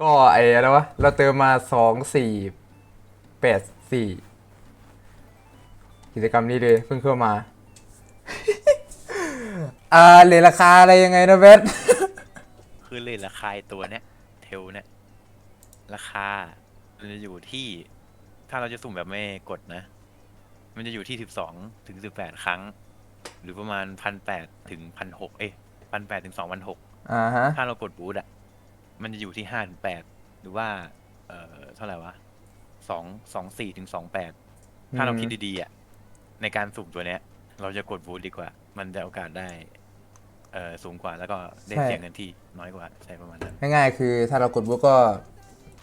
ก็ไอ้อะไรวะ เราเติมมาสองสี่แปดสี่กิจกรรมนี้เลยเพิ่งเข้ามา อ่าเหรียญราคาอะไรยังไงนะเบสคือเลยราคาไอ้ตัวเนี้ยเทลเนี่ยราคามันจะอยู่ที่ ถ้าเราจะสุ่มแบบไม่กดนะ มันจะอยู่ที่สิบสองถึงสิบแปดครั้ง หรือประมาณพันแปดถึงพันหกเอ้พันแปดถึงสองพันหกอ่าฮะ ถ้าเรากดบูทอะ มันจะอยู่ที่ห้าถึงแปดหรือว่า เอ่อเท่าไหร่วะสองสองสี่ถึงสองแปดถ้าเราอืมคิดดีๆอะในการสุ่มตัวเนี้ย เราจะกดบูทดีกว่า มันจะโอกาสได้ เอ่อสูงกว่าแล้วก็ได้เสียเงินที่น้อยกว่าใช่ประมาณนั้นง่ายๆคือถ้าเรากดบุ๊กก็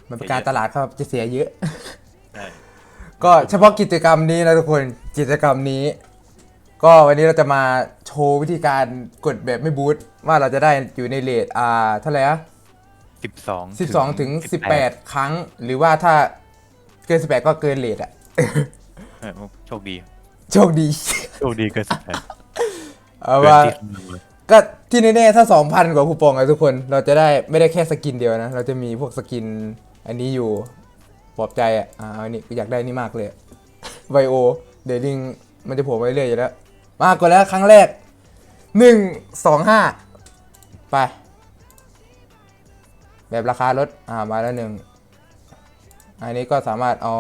มันเป็นการตลาดครับจะเสียเยอะ ใช่ก็เฉพาะกิจกรรมนี้นะทุกคนกิจกรรมนี้ ก็วันนี้เราจะมาโชว์วิธีการกดแบบไม่บูทว่าเราจะได้อยู่ในเลทอ่าเท่าไหร่อะ สิบสองสิบสองถึงสิบแปดครั้ง หรือว่าถ้าเกินสิบแปดก็เกินเลทอะ โชคดีโชคดี โชคดีเกินสิบแปดเอาว่า ก็ที่แน่ๆถ้า 2,000 กว่าคูปองอะทุกคน เราจะได้ไม่ได้แค่สกินเดียวนะ เราจะมีพวกสกินอันนี้อยู่ปลอบใจอะอ่าอันนี้อยากได้นี่มากเลยไวโอ เดลิงมันจะโผล่มาเรื่อยๆอยู่แล้ว มากกว่าแล้วครั้งแรก 1 2 5 ไป แบบราคาลดอ่ามาแล้วหนึ่งอันนี้ก็สามารถเอา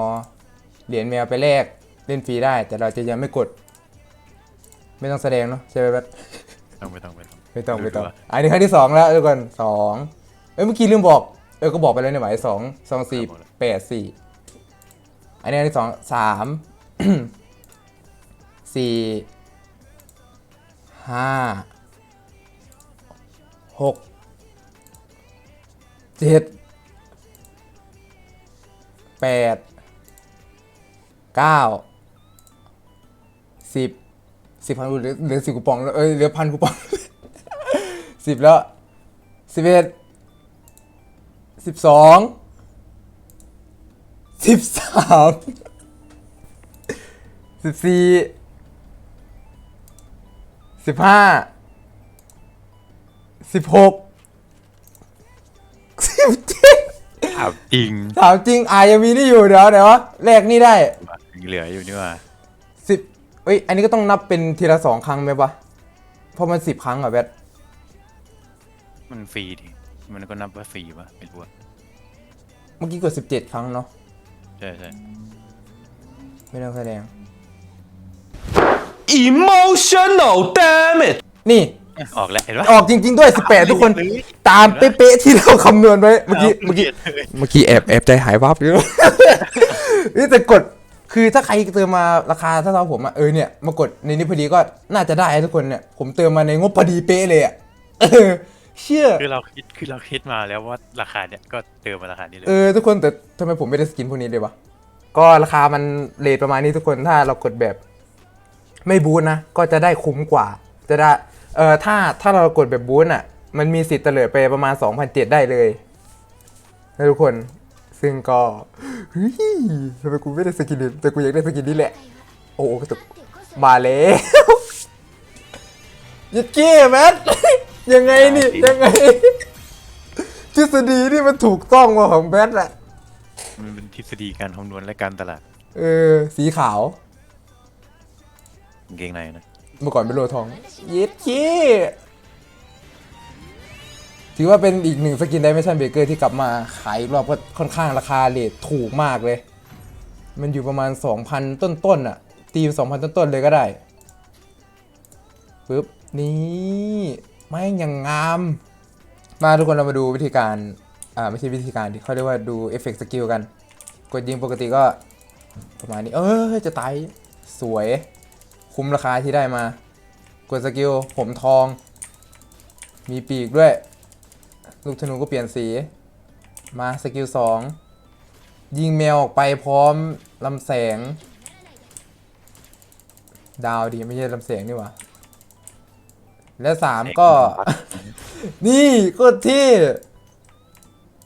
เหรียญแมวไปแลกเล่นฟรีได้ แต่เราจะยังไม่กด ไม่ต้องแสดงเนาะใช่ไหมแบทต้องไม่ต้องไม่ต้องไม่ต้องไม่ต้องดูๆอันนี้ครั้งที่สองแล้วทุกคนสองเอ้ยเมื่อกี้ลืมบอกเออก็บอกไปแล้วในหมายสองสองสี่แปดสี่อันนี้อันที่สองสามสี่ห้าหก เจ็ดแปดเก้าสิบสิบพันเหลือเหลือสิบคูปองเอ้ยเหลือพันคูปองสิบแล้วสิบเอ็ดสิบสองสิบสามสิบสี่สิบห้าสิบหก สิบเจ็ดถามจริงถามจริงอายังมีนี่อยู่เดี๋ยวเดี๋ยวแลกนี่ได้เหลืออยู่นี่ว่าสิบเอ้ยอันนี้ก็ต้องนับเป็นทีละสองครั้งไหมวะเพราะมันสิบครั้งอะแบทมันฟรีดิมันก็นับว่าฟรีปะไม่รู้อะเมื่อกี้กดสิบเจ็ดครั้งเนาะใช่ใช่ไม่ต้องแสดง emotional damn it นี่ ออกแล้วเห็นปะออกจริง ๆ ด้วย 18 ทุกคนตามเป๊ะๆที่เราคำนวณไว้เมื่อกี้เมื่อกี้เมื่อกี้แอบแอบใจหายวับอยู่ นี่แต่กดคือถ้าใครเติมมาราคาถ้าเท่าผมอะเออเนี่ยมากดในนี้พอดีก็น่าจะได้ทุกคนเนี่ยผมเติมมาในงบพอดีเป๊ะเลยอะเออเชื่อคือเราคิดคือเราคิดมาแล้วว่าราคาเนี้ยก็เติมมาราคานี้เลยเออทุกคนแต่ทำไมผมไม่ได้สกินพวกนี้เลยวะก็ราคามันเลทประมาณนี้ทุกคนถ้าเรากดแบบ ไม่บูทนะก็จะได้คุ้มกว่า จะได้ เออถ้าถ้าเรากดแบบบูทอะ มันมีสิทธิ์เตลิดไปประมาณ 2,007 ได้เลยนะทุกคน ซึ่งก็เฮ้ยทำไมกูไม่ได้สกินนี้แต่กูอยากได้สกินนี้แหละ โอ้โหกระตุกมาแล้วยัดเก้แมทยังไงนี่ ยังไงทฤษฎีนี่มันถูกต้องว่ะของแบทอะมันเป็นทฤษฎีการคำนวณและการตลาด เออ สีขาวกางเกงในนะ เมื่อก่อนเป็นโลทองเย็ดขี้ถือว่าเป็นอีกหนึ่งสกิน i ด e มชันเบเกอร์ที่กลับมาขายอีกรอบก็ค่อนข้างราคาเลทถูกมากเลย มันอยู่ประมาณ 2,000 ต้นๆอะตีม2,000ต้นๆเลยก็ได้ปึ๊บ นี่ไม่ยังงาม มาทุกคนเรามาดูวิธีการ อ่า ไม่ใช่วิธีการดิเขาเรียกว่าดูเอฟเฟกต์สกิลกัน กดยิงปกติก็ประมาณนี้ เออจะตาย สวย คุ้มราคาที่ได้มา กดสกิลผมทอง มีปีกด้วย ลูกธนูก็เปลี่ยนสี มาสกิลสองยิงแมวออกไปพร้อมลำแสง ดาวดีไม่ใช่ลำแสงนี่หว่า และสามก็ นี่โคตรที่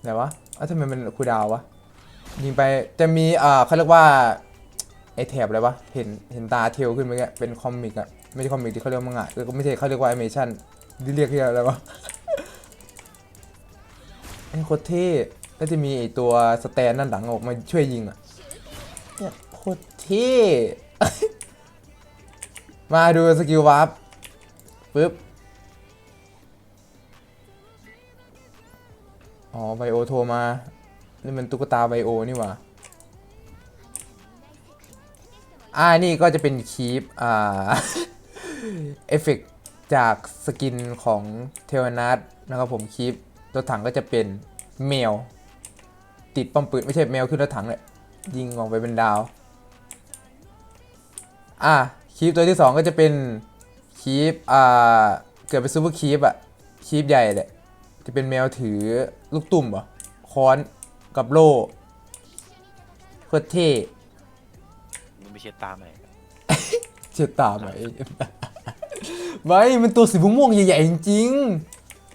ไหนวะเอ้าทำไมมันคูลดาวน์วะ ยิงไปจะมีอ่าเขาเรียกว่า ไอแถบอะไรวะ เห็นเห็นตาเทลขึ้นเมื่อกี้เป็นคอมิกอะไม่ใช่คอมิกที่เขาเรียกมังงะก็ไม่ใช่เขาเรียกว่าแอนิเมชันที่เรียกที่อะไรวะไอ้โคตรเท่แล้วจะมีไอตัวสแตนนั่นหลังออกมาช่วยยิงอะเนี่ยโคตรเท่มาดูสกิลวาร์ปปึ๊บ อ๋อไบโอโทรมา นี่มันตุ๊กตาไบโอนี่หว่า อ่านี่ก็จะเป็นคีปอ่าเอฟเฟกจากสกินของเทวนัทนะครับผมคีปตัวถังก็จะเป็นแมว ติดป้อมปืนไม่ใช่แมวขึ้นรถถังเลยยิงออกไปเป็นดาว อะคีปตัวที่สองก็จะเป็นคีปอ่าเกิดเป็นซูเปอร์คีปอะคีปใหญ่แหละจะเป็นแมวถือลูกตุ่มเหรอค้อนกับโล่โคตรเท่ ไม่ใช่ตามไหนเชื่อตาไหมไม่มันตัวสีม่วงใหญ่ๆจริง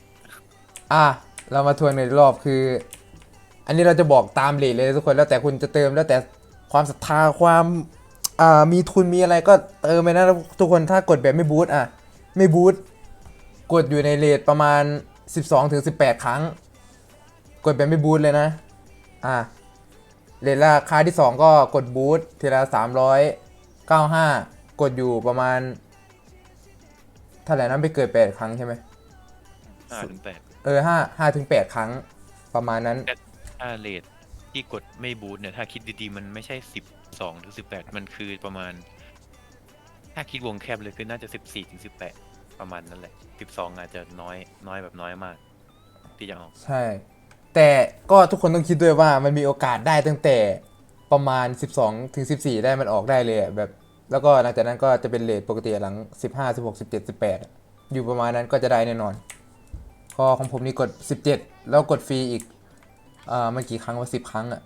ๆอะเรามาทวนในรอบคือ อันนี้เราจะบอกตามเลทเลยทุกคนแล้วแต่คุณจะเติมแล้วแต่ความศรัทธาความอ่ามีทุนมีอะไรก็เติมไปนะทุกคนถ้ากดแบบไม่บูทอะ ไม่บูทกดอยู่ในเลทประมาณ 12ถึง18 ครั้ง กดแบบไม่บูทเลยนะ อะ เลทราคาที่ 2 ก็กดบูททีละ 395 กดอยู่ประมาณเท่าไหร่นั้นไปเกิด 8 ครั้งใช่ไหมห้าถึงแปดเออห้าห้าถึงแปดครั้งประมาณนั้น ถ้าเลทที่กดไม่บูทเนี่ยถ้าคิดดีๆ มันไม่ใช่สิบสองถึงสิบแปดมันคือประมาณ ถ้าคิดวงแคบเลยคือน่าจะสิบสี่ถึงสิบแปดประมาณนั้นแหละสิบสองอาจจะน้อยน้อยแบบน้อยมาก ที่จะออกใช่ แต่ก็ทุกคนต้องคิดด้วยว่ามันมีโอกาสได้ตั้งแต่ประมาณ 12ถึง14 ได้มันออกได้เลยแบบ แล้วก็หลังจากนั้นก็จะเป็นเลทปกติหลัง 15 16 17 18อะอยู่ประมาณนั้นก็จะได้แน่นอนก็ของผมนี่กด 17 แล้วกดฟรีอีกอ่ามันกี่ครั้งว่า10 ครั้งอะ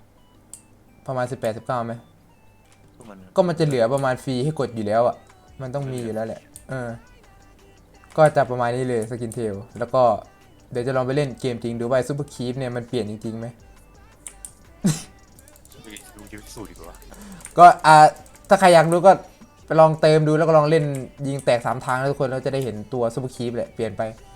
ประมาณ 18 19ไหมก็มันจะเหลือประมาณฟรีให้กดอยู่แล้วอะมันต้องมีอยู่แล้วแหละเออก็จะประมาณนี้เลยสกินเทลแล้วก็ เดี๋ยวจะลองไปเล่นเกมจริงดูว่าซูเปอร์คีฟเนี่ยมันเปลี่ยนจริงๆไหมดูจะพิสูจน์ดีกว่าก็อ่าถ้าใครอยากรู้ก็ไปลองเติมดูแล้วก็ลองเล่นยิงแตกสามทางแล้วทุกคนเราจะได้เห็นตัวซูเปอร์คีฟแหละเปลี่ยนไปอ